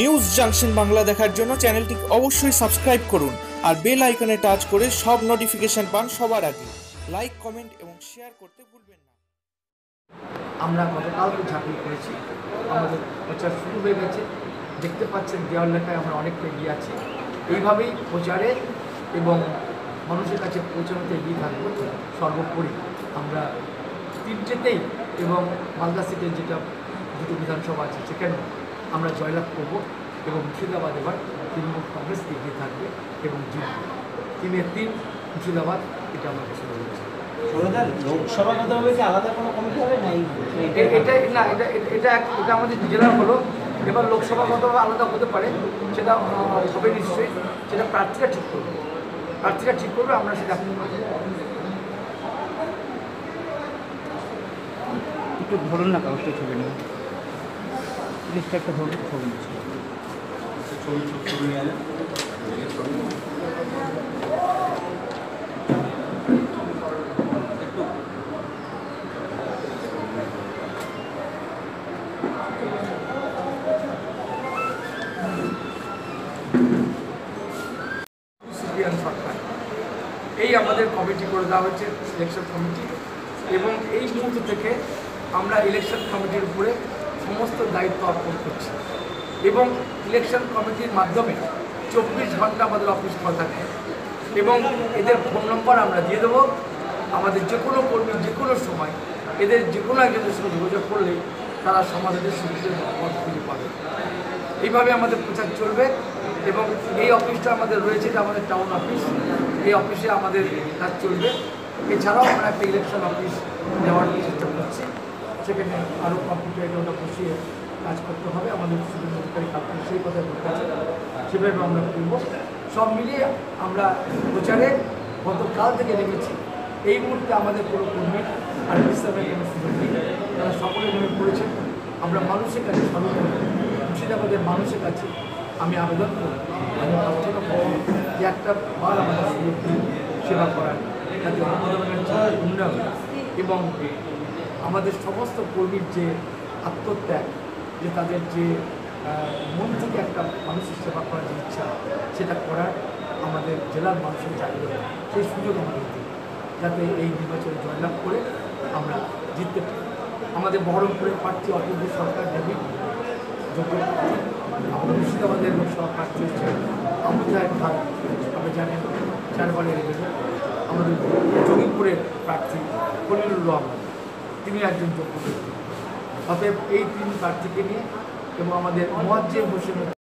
News junction Bangla দেখার জন্য চ্যানেলটি অবশ্যই সাবস্ক্রাইব করুন আর বেল আইকনে টাচ করে সব নোটিফিকেশন পান সবার আগে। লাইক কমেন্ট এবং শেয়ার করতে ভুলবেন না। আমরা গতকালকে ঝাঁপিয়ে করেছি আমাদের প্রচার শুরু হয়ে গেছে। দেখতে পাচ্ছেন দেওয়াল লেখায় আমরা অনেকটা এগিয়ে আছি। এইভাবেই প্রচারে এবং মানুষের কাছে পৌঁছানোতে এগিয়ে থাকব সর্বোপরি। আমরা তিনটেতেই এবং মালদা সিটে যেটা দুটো বিধানসভা আছে সেখানে আমরা জয়লাভ করব এবং মুর্শিদাবাদ এবার তৃণমূল কংগ্রেস এগিয়ে থাকবে এবং জিতবে। তিনের তিন মুর্শিদাবাদ এটা আমরা ঘোষণা করেছি সৌরদার লোকসভা হবে কি আলাদা কোনো কমিটি হবে? না এই- এটা না এটা এটা- এটা আমাদের জেলার হলো। এবার লোকসভা কত আলাদা হতে পারে। সেটা হবে নিশ্চয়ই। সেটা প্রার্থীরা ঠিক করবে। প্রার্থীরা ঠিক করবে আমরা সেটা একটু ধরুন না কাগজটা ছবি নিয়ে। জিনিসটা একটা ধরুন, ছবি এই আমাদের কমিটি করে দেওয়া হয়েছে ইলেকশন কমিটি। এবং এই মুহূর্ত থেকে আমরা ইলেকশন কমিটির উপরে সমস্ত দায়িত্ব অর্পণ করছি। এবং ইলেকশন কমিটির মাধ্যমে চব্বিশ ঘণ্টা আমাদের অফিস খোলা থাকে। এবং এদের ফোন নম্বর আমরা দিয়ে দেবো। আমাদের যে কোনো কর্মী যে কোনো সময় এদের যে কোনো একজনের সঙ্গে যোগাযোগ করলেই তারা সমাধানের সুবিধা পথ খুঁজে পাবে। এইভাবে আমাদের প্রচার চলবে এবং এই অফিসটা আমাদের রয়েছে, এটা আমাদের টাউন অফিস এই অফিসে আমাদের কাজ চলবে। এছাড়াও আমরা একটা ইলেকশন অফিস নেওয়ার চেষ্টা করছি। সেখানে আরও কম্পিউটারে ওটা বসিয়ে কাজ করতে হবে। আমাদের সুবিধা অধিকারী কাপড় সেই কথা বলতে আছে সেভাবে আমরা করব। সব মিলিয়ে আমরা প্রচারে গতকাল থেকে নেমেছি এই মুহূর্তে আমাদের কোনো কর্মী আর বিশ্রামের কোনো সুযোগ নেই। তারা সকলে মনে পড়েছেন আমরা মানুষের কাছে সর্বপ্রথম মুর্শিদাবাদের মানুষের কাছে আমি আবেদন করি আমি যে একটা বার আমাদের সুযোগ সেবা করার। যাতে উন্নয়ন এবং আমাদের সমস্ত কর্মীর যে আত্মত্যাগ, যে তাদের যে মন থেকে একটা মানুষের সেবা করার যে ইচ্ছা, সেটা করার আমাদের জেলার মানুষের জাগ্রত সেই সুযোগ আমাদের দিন, যাতে এই নির্বাচনে জয়লাভ করে আমরা জিততে পারি। আমাদের বহরমপুরের প্রার্থী অপূর্ব সরকার দেবী, যোগ্য আমাদের মুর্শিদাবাদের লোকসভা প্রার্থী হচ্ছে আমজাহেদ খান আপনি জানেন, চারবারের আমাদের জমিপুরের প্রার্থী খলিলুর রহমান। তিনি একজন যোগ্য অতএব এই তিন প্রার্থীকে নিয়ে এবং আমাদের মোয়াজ্জেম হোসেনের